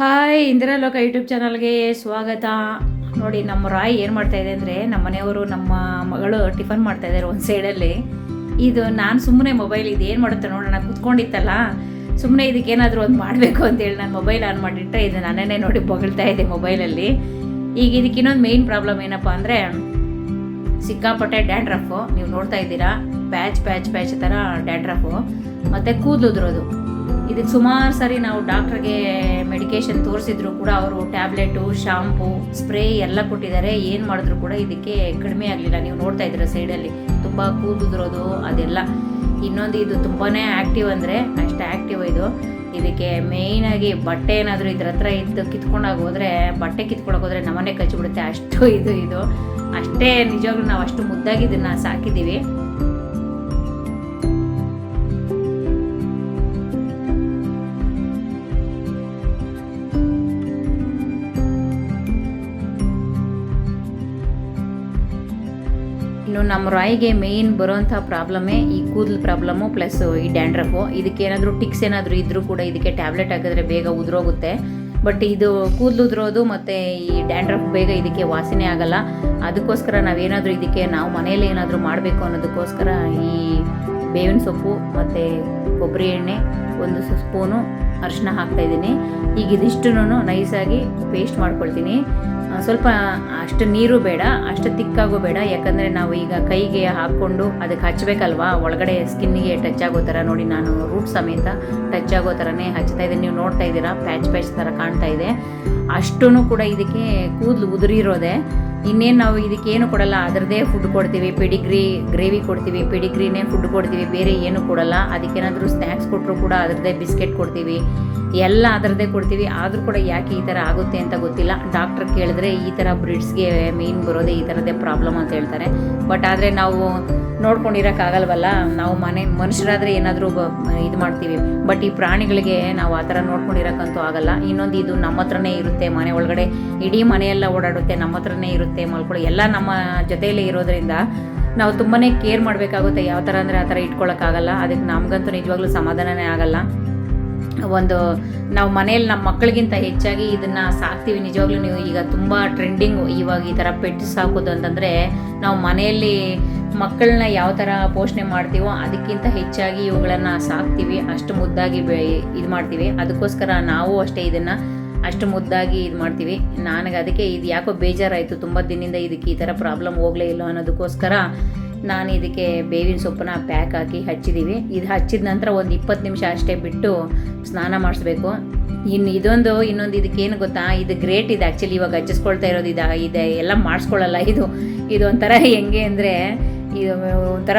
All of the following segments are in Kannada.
ಹಾಯ್, ಇಂದಿರಾ ಲೋಕ ಯೂಟ್ಯೂಬ್ ಚಾನಲ್ಗೆ ಸ್ವಾಗತ. ನೋಡಿ, ನಮ್ಮ ರಾಯ್ ಏನು ಮಾಡ್ತಾ ಇದೆ ಅಂದರೆ ನಮ್ಮ ಮನೆಯವರು ನಮ್ಮ ಮಗಳು ಟಿಫನ್ ಮಾಡ್ತಾ ಇದ್ದಾರೆ ಒಂದು ಸೈಡಲ್ಲಿ ಇದು ನಾನು ಸುಮ್ಮನೆ ಮೊಬೈಲ್ ಇದು ಏನು ಮಾಡುತ್ತೆ ನೋಡೋಣ, ಕೂತ್ಕೊಂಡಿತ್ತಲ್ಲ. ಸುಮ್ಮನೆ ಇದಕ್ಕೆ ಏನಾದರೂ ಒಂದು ಮಾಡಬೇಕು ಅಂತೇಳಿ ನಾನು ಮೊಬೈಲ್ ಆನ್ ಮಾಡಿಟ್ಟರೆ ಇದು ನನ್ನೇ ನೋಡಿ ಬೊಗಳ್ತಾ ಇದೆ ಮೊಬೈಲಲ್ಲಿ ಈಗ ಇದಕ್ಕೆ ಇನ್ನೊಂದು ಮೇಯ್ನ್ ಪ್ರಾಬ್ಲಮ್ ಏನಪ್ಪ ಅಂದರೆ ಸಿಕ್ಕಾಪಟ್ಟೆ ಡ್ಯಾಂಡ್ರಫು ನೀವು ನೋಡ್ತಾ ಇದ್ದೀರಾ? ಪ್ಯಾಚ್ ಪ್ಯಾಚ್ ಪ್ಯಾಚ್ ಥರ ಡ್ಯಾಂಡ್ರಫು ಮತ್ತು ಕೂದಲು ಉದುರೋದು. ಇದಕ್ಕೆ ಸುಮಾರು ಸರಿ ನಾವು ಡಾಕ್ಟ್ರಿಗೆ ಮೆಡಿಕೇಶನ್ ತೋರಿಸಿದ್ರು ಕೂಡ ಅವರು ಟ್ಯಾಬ್ಲೆಟು, ಶಾಂಪು, ಸ್ಪ್ರೇ ಎಲ್ಲ ಕೊಟ್ಟಿದ್ದಾರೆ. ಏನು ಮಾಡಿದ್ರು ಕೂಡ ಇದಕ್ಕೆ ಕಡಿಮೆ ಆಗಲಿಲ್ಲ. ನೀವು ನೋಡ್ತಾ ಇದ್ದೀರಾ ಸೈಡಲ್ಲಿ ತುಂಬ ಕೂದುದ್ರೋದು ಅದೆಲ್ಲ. ಇನ್ನೊಂದು ಇದು ತುಂಬಾ ಆ್ಯಕ್ಟಿವ್ ಅಂದರೆ, ಅಷ್ಟು ಆ್ಯಕ್ಟಿವ್ ಇದು. ಇದಕ್ಕೆ ಮೇಯ್ನಾಗಿ ಬಟ್ಟೆ ಏನಾದರೂ ಇದ್ರ ಹತ್ರ ಇದ್ದು ಕಿತ್ಕೊಂಡಾಗ ಹೋದರೆ, ಬಟ್ಟೆ ಕಿತ್ಕೊಳಕ್ಕೆ ಹೋದರೆ ನಮ್ಮನೆ ಕಚ್ಚಿಬಿಡುತ್ತೆ ಅಷ್ಟು ಇದು ಇದು. ಅಷ್ಟೇ ನಿಜವಾಗ್ಲೂ ನಾವು ಅಷ್ಟು ಮುದ್ದಾಗಿ ಇದನ್ನು ಸಾಕಿದ್ದೀವಿ. ಇನ್ನು ನಮ್ಮ ರಾಯಿಗೆ ಮೇಯ್ನ್ ಬರೋಂಥ ಪ್ರಾಬ್ಲಮ್ಮೇ ಈ ಕೂದಲು ಪ್ರಾಬ್ಲಮ್ಮು ಪ್ಲಸ್ ಈ ಡ್ಯಾಂಡ್ರಫು ಇದಕ್ಕೆ ಏನಾದರೂ ಟಿಕ್ಸ್ ಏನಾದರೂ ಇದ್ದರೂ ಕೂಡ ಇದಕ್ಕೆ ಟ್ಯಾಬ್ಲೆಟ್ ಹಾಕಿದ್ರೆ ಬೇಗ ಉದುರೋಗುತ್ತೆ. ಬಟ್ ಇದು ಕೂದಲು ಉದುರೋದು ಮತ್ತು ಈ ಡ್ಯಾಂಡ್ರಫ್ ಬೇಗ ಇದಕ್ಕೆ ವಾಸನೆ ಆಗಲ್ಲ. ಅದಕ್ಕೋಸ್ಕರ ನಾವೇನಾದರೂ ಇದಕ್ಕೆ ನಾವು ಮನೇಲಿ ಏನಾದರೂ ಮಾಡಬೇಕು ಅನ್ನೋದಕ್ಕೋಸ್ಕರ ಈ ಬೇವಿನ ಸೊಪ್ಪು ಮತ್ತು ಕೊಬ್ಬರಿ ಎಣ್ಣೆ, ಒಂದು ಸ್ಪೂನು ಅರಿಶಿನ ಹಾಕ್ತಾಯಿದ್ದೀನಿ ಈಗ ಇದಿಷ್ಟು ನೈಸಾಗಿ ಪೇಸ್ಟ್ ಮಾಡ್ಕೊಳ್ತೀನಿ. ಸ್ವಲ್ಪ ಅಷ್ಟು ನೀರು ಬೇಡ, ಅಷ್ಟು ತಿಕ್ಕಾಗೂ ಬೇಡ. ಯಾಕಂದರೆ ನಾವು ಈಗ ಕೈಗೆ ಹಾಕ್ಕೊಂಡು ಅದಕ್ಕೆ ಹಚ್ಚಬೇಕಲ್ವಾ ಒಳಗಡೆ ಸ್ಕಿನ್ನಿಗೆ ಟಚ್ ಆಗೋ ಥರ ನೋಡಿ, ನಾನು ರೂಟ್ ಸಮೇತ ಟಚ್ ಆಗೋ ಥರನೇ ಹಚ್ತಾ ಇದ್ದೀನಿ. ನೀವು ನೋಡ್ತಾ ಇದ್ದೀರಾ ಪ್ಯಾಚ್ ಪ್ಯಾಚ್ ಥರ ಕಾಣ್ತಾ ಇದೆ. ಅಷ್ಟೂ ಕೂಡ ಇದಕ್ಕೆ ಕೂದಲು ಉದುರಿರೋದೆ. ಇನ್ನೇನು ನಾವು ಇದಕ್ಕೇನು ಕೊಡಲ್ಲ, ಅದರದ್ದೇ ಫುಡ್ ಕೊಡ್ತೀವಿ ಪಿಡಿಗ್ರಿ ಗ್ರೇವಿ ಕೊಡ್ತೀವಿ ಪೆಡಿಗ್ರಿನೇ ಫುಡ್ ಕೊಡ್ತೀವಿ, ಬೇರೆ ಏನು ಕೊಡಲ್ಲ. ಅದಕ್ಕೇನಾದರೂ ಸ್ನ್ಯಾಕ್ಸ್ ಕೊಟ್ಟರು ಕೂಡ ಅದರದ್ದೇ ಬಿಸ್ಕೆಟ್ ಕೊಡ್ತೀವಿ. ಎಲ್ಲ ಅದರದ್ದೇ ಕೊಡ್ತೀವಿ. ಆದರೂ ಕೂಡ ಯಾಕೆ ಈ ಥರ ಆಗುತ್ತೆ ಅಂತ ಗೊತ್ತಿಲ್ಲ. ಡಾಕ್ಟ್ರ್ ಕೇಳಿದ್ರೆ ಈ ಥರ ಬ್ರಿಡ್ಸ್ಗೆ ಮೇನ್ ಬರೋದೇ ಈ ಥರದ್ದೇ ಪ್ರಾಬ್ಲಮ್ ಅಂತ ಹೇಳ್ತಾರೆ. ಬಟ್ ಆದರೆ ನಾವು ನೋಡ್ಕೊಂಡಿರೋಕ್ಕಾಗಲ್ವಲ್ಲ? ನಾವು ಮನೆ ಮನುಷ್ಯರಾದರೆ ಏನಾದರೂ ಇದು ಮಾಡ್ತೀವಿ. ಬಟ್ ಈ ಪ್ರಾಣಿಗಳಿಗೆ ನಾವು ಆ ಥರ ನೋಡ್ಕೊಂಡಿರೋಕ್ಕಂತೂ ಆಗಲ್ಲ. ಇನ್ನೊಂದು ಇದು ನಮ್ಮ ಹತ್ರನೇ ಇರುತ್ತೆ. ಮನೆ ಒಳಗಡೆ ಇಡೀ ಮನೆಯೆಲ್ಲ ಓಡಾಡುತ್ತೆ. ನಮ್ಮ ಹತ್ರನೇ ಇರುತ್ತೆ ಮಲ್ಕೊಳ್ಳೋ. ಎಲ್ಲ ನಮ್ಮ ಜೊತೆಯಲ್ಲೇ ಇರೋದ್ರಿಂದ ನಾವು ತುಂಬಾ ಕೇರ್ ಮಾಡಬೇಕಾಗುತ್ತೆ. ಯಾವ ಥರ ಅಂದರೆ ಆ ಥರ ಇಟ್ಕೊಳ್ಳೋಕ್ಕಾಗಲ್ಲ ಅದಕ್ಕೆ ನಮಗಂತೂ ನಿಜವಾಗ್ಲೂ ಸಮಾಧಾನನೇ ಆಗಲ್ಲ. ಒಂದು ನಾವು ಮನೆಯಲ್ಲಿ ನಮ್ಮ ಮಕ್ಕಳಿಗಿಂತ ಹೆಚ್ಚಾಗಿ ಇದನ್ನು ಸಾಕ್ತೀವಿ. ನಿಜವಾಗ್ಲೂ ನೀವು ಈಗ ತುಂಬ ಟ್ರೆಂಡಿಂಗು ಇವಾಗ ಈ ಥರ ಪೆಟ್ ಸಾಕೋದು ಅಂತಂದರೆ ನಾವು ಮನೆಯಲ್ಲಿ ಮಕ್ಕಳನ್ನ ಯಾವ ಥರ ಪೋಷಣೆ ಮಾಡ್ತೀವೋ ಅದಕ್ಕಿಂತ ಹೆಚ್ಚಾಗಿ ಇವುಗಳನ್ನು ಸಾಕ್ತೀವಿ. ಅಷ್ಟು ಮುದ್ದಾಗಿ ಬೆ ಇದು ಮಾಡ್ತೀವಿ. ಅದಕ್ಕೋಸ್ಕರ ನಾವು ಅಷ್ಟೇ ಇದನ್ನು ಅಷ್ಟು ಮುದ್ದಾಗಿ ಇದು ಮಾಡ್ತೀವಿ. ನನಗೆ ಅದಕ್ಕೆ ಇದು ಯಾಕೋ ಬೇಜಾರಾಯಿತು. ತುಂಬ ದಿನದಿಂದ ಇದಕ್ಕೆ ಈ ಥರ ಪ್ರಾಬ್ಲಮ್ ಹೋಗಲೇ ಇಲ್ಲ ಅನ್ನೋದಕ್ಕೋಸ್ಕರ ನಾನು ಇದಕ್ಕೆ ಬೇವಿನ ಸೊಪ್ಪನ್ನ ಪ್ಯಾಕ್ ಹಾಕಿ ಹಚ್ಚಿದ್ದೀವಿ ಇದು ಹಚ್ಚಿದ ನಂತರ ಒಂದು ಇಪ್ಪತ್ತು ನಿಮಿಷ ಅಷ್ಟೇ ಬಿಟ್ಟು ಸ್ನಾನ ಮಾಡಿಸ್ಬೇಕು. ಇನ್ನು ಇದೊಂದು, ಇನ್ನೊಂದು ಇದಕ್ಕೇನು ಗೊತ್ತಾ? ಇದು ಗ್ರೇಟ್ ಇದು ಆ್ಯಕ್ಚುಲಿ ಇವಾಗ ಹಚ್ಚಿಸ್ಕೊಳ್ತಾ ಇರೋದು ಇದು ಇದೆ ಎಲ್ಲ ಮಾಡಿಸ್ಕೊಳ್ಳಲ್ಲ ಇದು. ಇದು ಒಂಥರ ಹೆಂಗೆ ಅಂದರೆ ಇದು ಒಂಥರ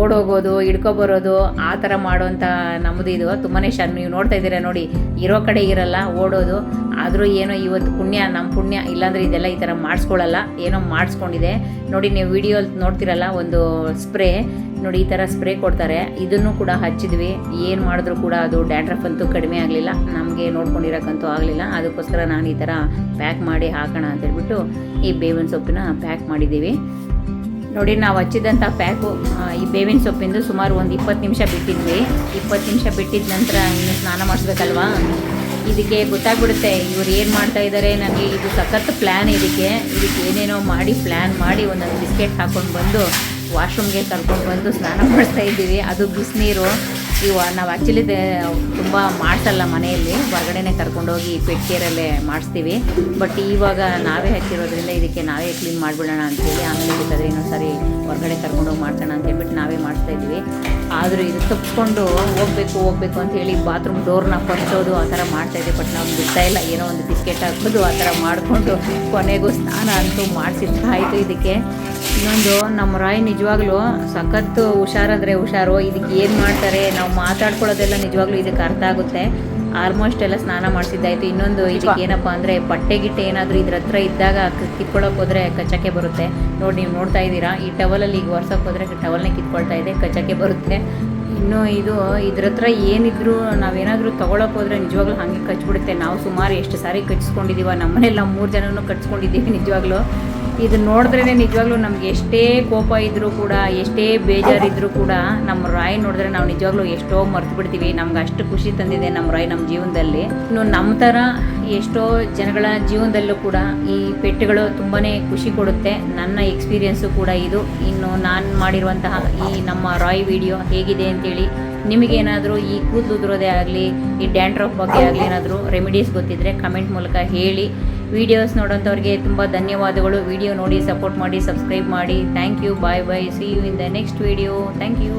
ಓಡೋಗೋದು, ಹಿಡ್ಕೊಬರೋದು, ಆ ಥರ ಮಾಡೋವಂಥ ನಮ್ಮದು ಇದು. ತುಂಬಾ ಶಾನ್ ನೀವು ನೋಡ್ತಾ ಇದ್ದೀರಾ ನೋಡಿ, ಇರೋ ಕಡೆ ಇರಲ್ಲ, ಓಡೋದು. ಆದರೂ ಏನೋ ಇವತ್ತು ಪುಣ್ಯ ನಮ್ಮ ಪುಣ್ಯ, ಇಲ್ಲಾಂದರೆ ಇದೆಲ್ಲ ಈ ಥರ ಮಾಡಿಸ್ಕೊಳ್ಳಲ್ಲ ಏನೋ ಮಾಡಿಸ್ಕೊಂಡಿದೆ. ನೋಡಿ, ನೀವು ವಿಡಿಯೋ ನೋಡ್ತಿರಲ್ಲ, ಒಂದು ಸ್ಪ್ರೇ. ನೋಡಿ, ಈ ಥರ ಸ್ಪ್ರೇ ಕೊಡ್ತಾರೆ. ಇದನ್ನು ಕೂಡ ಹಚ್ಚಿದ್ವಿ. ಏನು ಮಾಡಿದ್ರು ಕೂಡ ಅದು ಡ್ಯಾಂಡ್ರಫ್ ಅಂತೂ ಕಡಿಮೆ ಆಗಲಿಲ್ಲ. ನಮಗೆ ನೋಡ್ಕೊಂಡಿರೋಕ್ಕಂತೂ ಆಗಲಿಲ್ಲ. ಅದಕ್ಕೋಸ್ಕರ ನಾನು ಈ ಥರ ಪ್ಯಾಕ್ ಮಾಡಿ ಹಾಕೋಣ ಅಂತೇಳ್ಬಿಟ್ಟು ಈ ಬೇವಿನ ಸೊಪ್ಪಿನ ಪ್ಯಾಕ್ ಮಾಡಿದ್ದೀವಿ. ನೋಡಿ, ನಾವು ಹಚ್ಚಿದಂಥ ಪ್ಯಾಕು ಈ ಬೇವಿನ ಸೊಪ್ಪಿಂದು ಸುಮಾರು ಒಂದು ಇಪ್ಪತ್ತು ನಿಮಿಷ ಬಿಟ್ಟಿದ್ವಿ. ಇಪ್ಪತ್ತು ನಿಮಿಷ ಬಿಟ್ಟಿದ ನಂತರ ಇನ್ನು ಸ್ನಾನ ಮಾಡಿಸ್ಬೇಕಲ್ವಾ? ಇದಕ್ಕೆ ಗೊತ್ತಾಗ್ಬಿಡುತ್ತೆ, ಇವ್ರು ಏನು ಮಾಡ್ತಾ ಇದ್ದಾರೆ ನನಗೆ ಇದು ಸಖತ್ ಪ್ಲ್ಯಾನ್ ಇದಕ್ಕೆ. ಇದಕ್ಕೆ ಏನೇನೋ ಮಾಡಿ ಪ್ಲ್ಯಾನ್ ಮಾಡಿ ಒಂದೊಂದು ಬಿಸ್ಕೆಟ್ ಹಾಕ್ಕೊಂಡು ಬಂದು ವಾಶ್ರೂಮ್ಗೆ ಕರ್ಕೊಂಡು ಬಂದು ಸ್ನಾನ ಮಾಡಿಸ್ತಾ ಇದ್ದೀವಿ. ಅದು ಬಿಸಿನೀರು. ಇವ ನಾವು ಆ್ಯಕ್ಚುಲಿ ತುಂಬ ಮಾಡಿಸಲ್ಲ ಮನೆಯಲ್ಲಿ. ಹೊರಗಡೆನೆ ಕರ್ಕೊಂಡೋಗಿ ಕೇರಲ್ಲೇ ಮಾಡಿಸ್ತೀವಿ. ಬಟ್ ಇವಾಗ ನಾವೇ ಹಚ್ಚಿರೋದ್ರಿಂದ ಇದಕ್ಕೆ ನಾವೇ ಕ್ಲೀನ್ ಮಾಡಿಬಿಡೋಣ ಅಂತೇಳಿ ಆಮೇಲೆ ಬೇಕಾದರೆ ಇನ್ನೊಂದು ಸಾರಿ ಹೊರಗಡೆ ಕರ್ಕೊಂಡೋಗಿ ಮಾಡ್ಸೋಣ ಅಂತ ಹೇಳ್ಬಿಟ್ಟು ನಾವೇ ಇದ್ವಿ. ಆದರೂ ಇದು ತಪ್ಪಿಕೊಂಡು ಹೋಗಬೇಕು ಹೋಗಬೇಕು ಅಂತ ಹೇಳಿ ಬಾತ್ರೂಮ್ ಡೋರ್ನ ಪರ್ಚೋದು ಆ ಥರ ಮಾಡ್ತಾಯಿದ್ದೆ ಬಟ್ ನಾವು ಬಿಡ್ತಾ ಇಲ್ಲ. ಏನೋ ಒಂದು ಬಿಸ್ಕೆಟ್ ಹಾಕೋದು ಆ ಥರ ಮಾಡಿಕೊಂಡು ಕೊನೆಗೂ ಸ್ನಾನ ಅಂತೂ ಮಾಡಿಸಿದ್ದಾಯಿತು ಇದಕ್ಕೆ. ಇನ್ನೊಂದು ನಮ್ಮ ರಾಯ್ ನಿಜವಾಗ್ಲೂ ಸಖತ್ತು ಹುಷಾರಂದ್ರೆ ಹುಷಾರು. ಇದಕ್ಕೆ ಏನು ಮಾಡ್ತಾರೆ? ನಾವು ಮಾತಾಡ್ಕೊಳ್ಳೋದೆಲ್ಲ ನಿಜವಾಗ್ಲೂ ಇದಕ್ಕೆ ಅರ್ಥ ಆಗುತ್ತೆ. ಆಲ್ಮೋಸ್ಟ್ ಎಲ್ಲ ಸ್ನಾನ ಮಾಡಿಸಿದ್ದಾಯ್ತು. ಇನ್ನೊಂದು ಇದಕ್ಕೆ ಏನಪ್ಪ ಅಂದರೆ ಬಟ್ಟೆ ಗಿಟ್ಟೆ ಏನಾದರೂ ಇದ್ರ ಹತ್ರ ಇದ್ದಾಗ ಕಿತ್ಕೊಳ್ಳೋಕೆ ಹೋದರೆ ಕಚ್ಚಕ್ಕೆ ಬರುತ್ತೆ. ನೋಡಿ ನೀವು ನೋಡ್ತಾ ಇದ್ದೀರಾ ಈ ಟವಲಲ್ಲಿ ಈಗ ಒರ್ಸೋಕೆ ಹೋದರೆ ಟವಲ್ನೇ ಕಿತ್ಕೊಳ್ತಾ ಇದೆ ಕಚ್ಚಕ್ಕೆ ಬರುತ್ತೆ. ಇನ್ನು ಇದು ಇದ್ರ ಹತ್ರ ಏನಿದ್ರು ನಾವೇನಾದರೂ ತೊಗೊಳಕ್ಕೆ ಹೋದರೆ ನಿಜವಾಗ್ಲೂ ಹಾಗೆ ಕಚ್ಚಿಬಿಡುತ್ತೆ ನಾವು ಸುಮಾರು ಎಷ್ಟು ಸಾರಿ ಕಚ್ಚಿಸ್ಕೊಂಡಿದ್ದೀವ ನಮ್ಮನೆಲ್ಲ ಮೂರು ಜನನೂ ಕಚ್ಕೊಂಡಿದ್ದೀವಿ ನಿಜವಾಗ್ಲೂ. ಇದು ನೋಡಿದ್ರೇ ನಿಜವಾಗ್ಲೂ ನಮ್ಗೆ ಎಷ್ಟೇ ಕೋಪ ಇದ್ದರೂ ಕೂಡ, ಎಷ್ಟೇ ಬೇಜಾರಿದ್ರೂ ಕೂಡ ನಮ್ಮ ರಾಯ್ ನೋಡಿದ್ರೆ ನಾವು ನಿಜವಾಗ್ಲೂ ಎಷ್ಟೋ ಮರ್ತು ಬಿಡ್ತೀವಿ. ನಮ್ಗೆ ಅಷ್ಟು ಖುಷಿ ತಂದಿದೆ ನಮ್ಮ ರಾಯ್ ನಮ್ಮ ಜೀವನದಲ್ಲಿ. ಇನ್ನು ನಮ್ಮ ಥರ ಎಷ್ಟೋ ಜನಗಳ ಜೀವನದಲ್ಲೂ ಕೂಡ ಈ ಪೆಟ್ಟುಗಳು ತುಂಬಾ ಖುಷಿ ಕೊಡುತ್ತೆ. ನನ್ನ ಎಕ್ಸ್ಪೀರಿಯೆನ್ಸು ಕೂಡ ಇದು. ಇನ್ನು ನಾನು ಮಾಡಿರುವಂತಹ ಈ ನಮ್ಮ ರಾಯ್ ವಿಡಿಯೋ ಹೇಗಿದೆ ಅಂತೇಳಿ ನಿಮಗೇನಾದರೂ ಈ ಕೂದಲು ಉದುರೋದೇ ಆಗಲಿ, ಈ ಡ್ಯಾಂಡ್ರಫ್ ಬಗ್ಗೆ ಆಗಲಿ ಏನಾದರೂ ರೆಮಿಡೀಸ್ ಗೊತ್ತಿದ್ದರೆ ಕಮೆಂಟ್ ಮೂಲಕ ಹೇಳಿ. ವಿಡಿಯೋಸ್ ನೋಡೋಂಥವ್ರಿಗೆ ತುಂಬ ಧನ್ಯವಾದಗಳು. ವಿಡಿಯೋ ನೋಡಿ ಸಪೋರ್ಟ್ ಮಾಡಿ ಸಬ್ಸ್ಕ್ರೈಬ್ ಮಾಡಿ. Thank you bye bye see you in the next video thank you